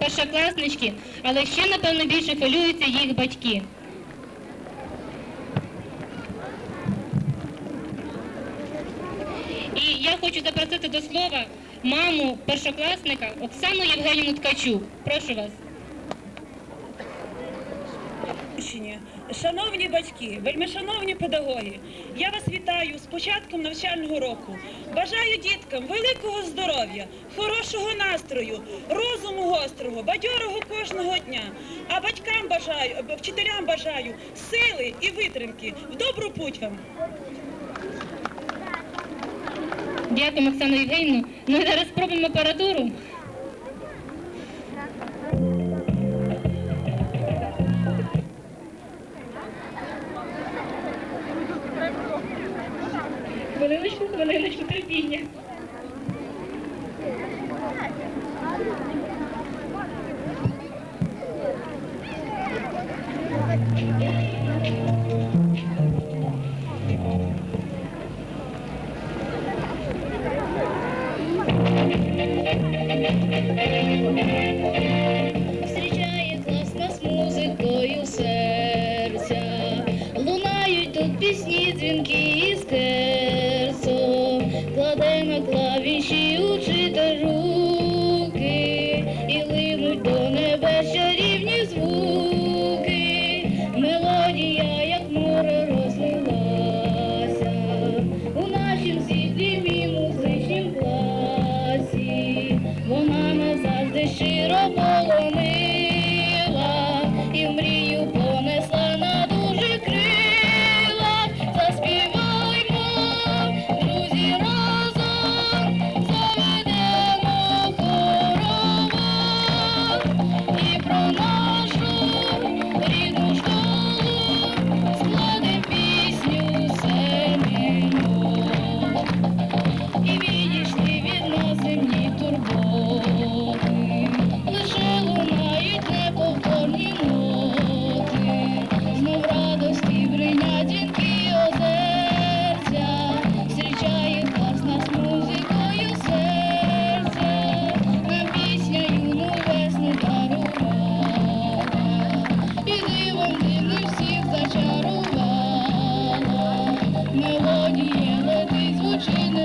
першокласнички, але ще, напевно, більше хвилюються їх батьки. І я хочу запросити до слова маму першокласника Оксану Євгенівну Ткачук. Прошу вас. Шановні батьки, вельмишановні педагоги, я вас вітаю з початком навчального року. Бажаю діткам великого здоров'я, хорошого настрою, розуму гострого, бадьорого кожного дня. А батькам бажаю, вчителям бажаю сили і витримки. В добру путь вам. Дякуємо, Оксану Євгенівну. Ну і зараз спробуємо апаратуру. Хвилиночку, хвилиночку, терпіння.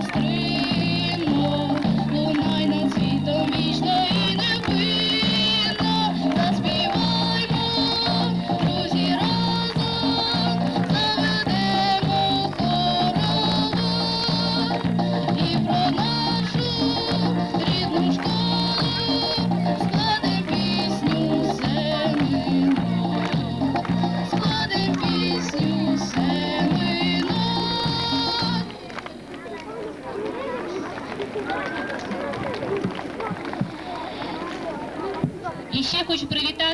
Christmas.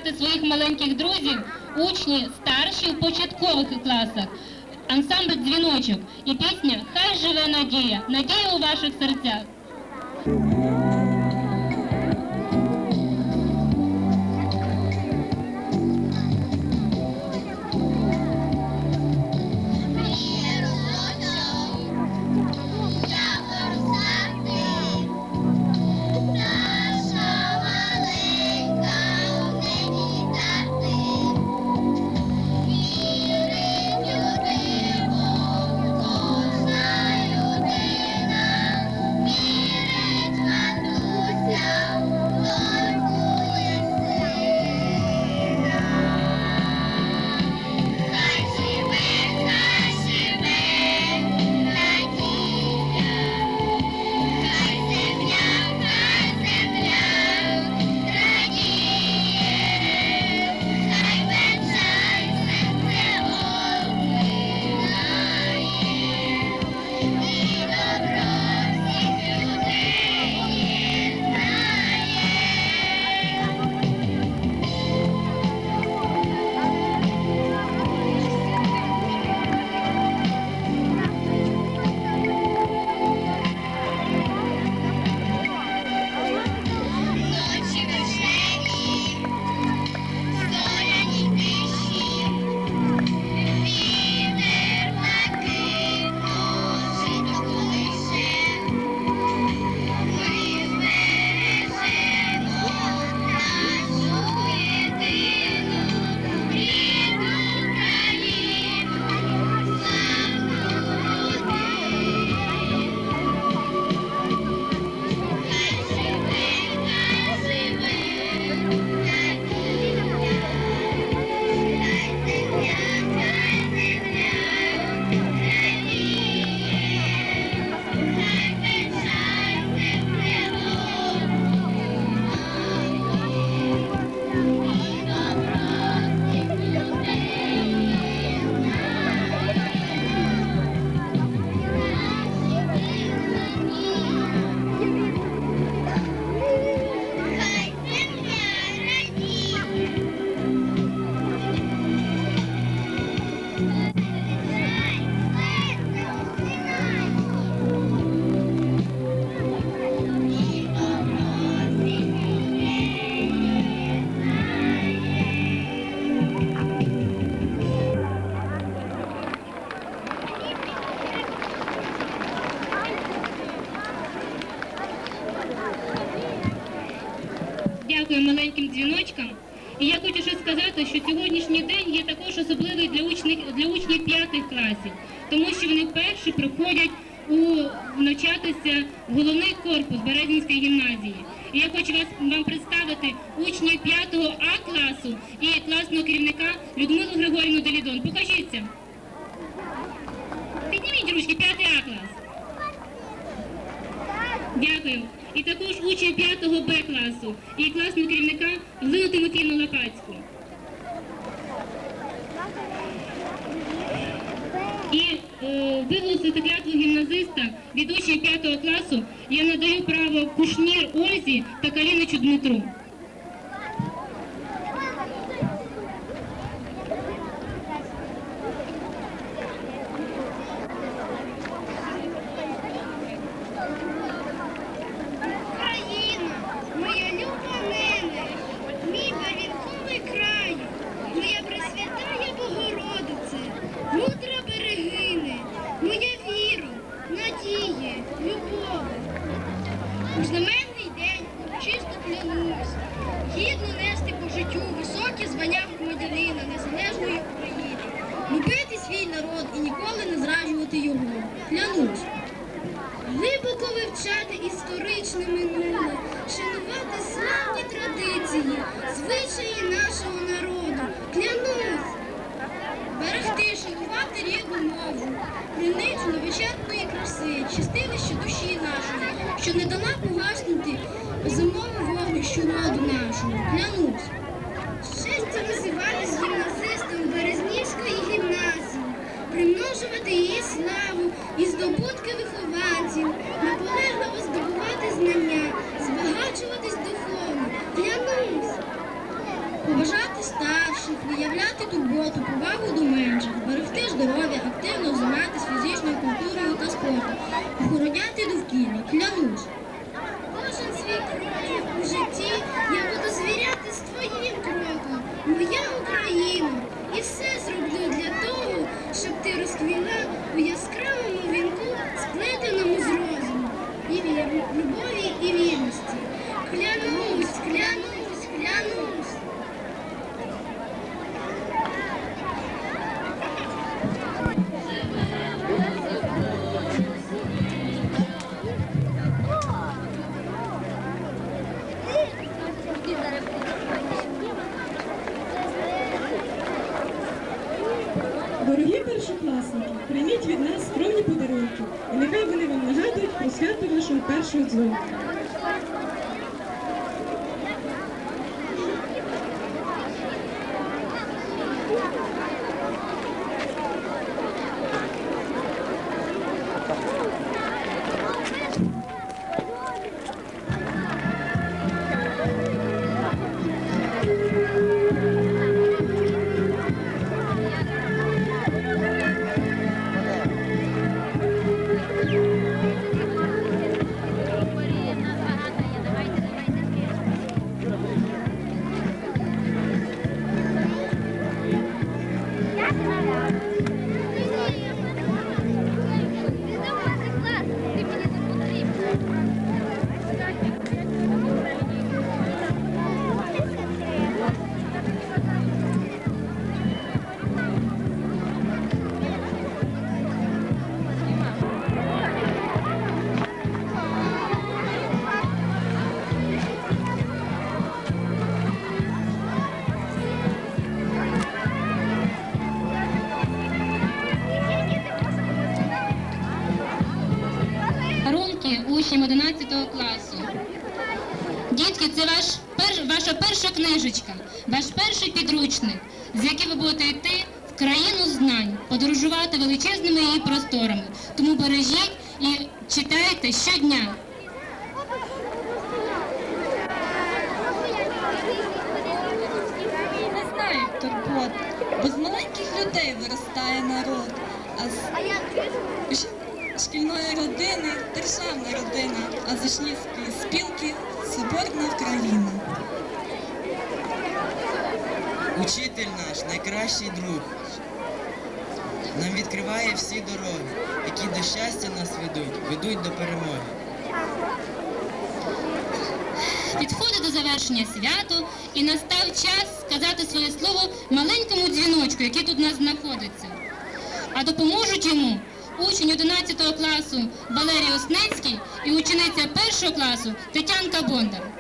Привітати своїх маленьких друзів, учні старші у початкових класах. Ансамбль дзвіночок і пісня Хай живе надія. Надія у ваших серцях. Дякую маленьким дзвіночкам. І я хочу ще сказати, що сьогоднішній день є також особливий для учнів, для учнів п'ятих класів, тому що вони вперше приходять у навчатися в головний корпус Березінської гімназії. І я хочу вас вам представити учнів 5 А класу і класного керівника Людмилу Григорівну Делідон. Покажіться. Підніміть ручки, 5 А клас. Дякую. І також учень 5 Б класу і класного керівника Галину Тимофійну Лопацьку. І е, виголосити клятву гімназиста від учня 5 класу я надаю право Кушнір Ользі та Каліничу Дмитру. Його. Клянусь. Глибоко вивчати історичне минуле, шанувати славні традиції, звичаї нашого народу. Клянусь! Берегти, шанувати рідну мову, криницю невичерпної краси, чистилище душі нашої, що не дала погаснути зимову вогнищу роду нашого. Клянусь! Щастя визивати з гімназистом Березнівської гімназії, примножувати її славу і здобутки вихованців, наполегливо здобувати знання, збагачуватись духовно. Клянусь! Поважати старших, виявляти турботу, повагу до менших, берегти здоров'я, активно займатися фізичною культурою та спортом, охороняти довкілля. Клянусь! Кожен свій крок у житті я буду звіряти з твоїм кроком, моя Україна. І все зроблю для того, щоб ти розквіла у яскравому вінку, сплетеному з розуму, і вір, любові і вірності. Клянусь, клянусь, клянусь. 11 класу. Дітки, це ваш пер, ваша перша книжечка, ваш перший підручник, з яким ви будете йти в країну знань, подорожувати величезними її просторами. Тому бережіть і читайте щодня. Не знаю турбот, бо з маленьких людей виростає народ, а з шкільної родини державна родина, а з спілки соборна країна. Учитель наш найкращий друг. Нам відкриває всі дороги, які до щастя нас ведуть, ведуть до перемоги. Підходить до завершення свято і настав час сказати своє слово маленькому дзвіночку, який тут у нас знаходиться. А допоможуть йому учень 11 класу Валерій Оснецький і учениця 1 класу Тетянка Бондар.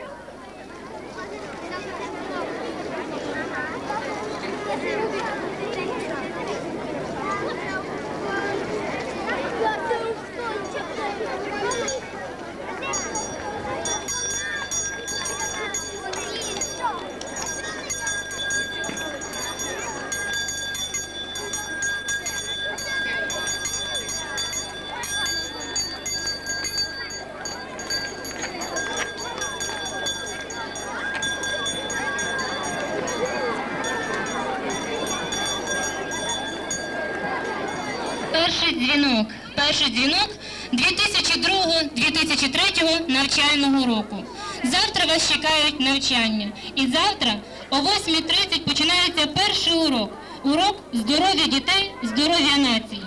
Перший дзвінок. Перший дзвінок 2002-2003 навчального року. Завтра вас чекають навчання. І завтра о 8.30 починається перший урок. Урок здоров'я дітей, здоров'я нації.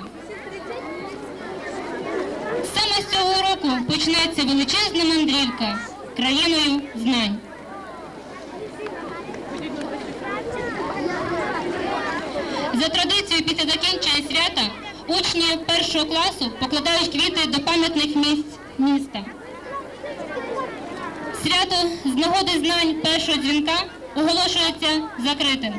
Саме з цього уроку почнеться величезна мандрівка країною знань. За традицією після закінчення свята учні першого класу покладають квіти до пам'ятних місць міста. Свято з нагоди знань першого дзвінка оголошується закритим.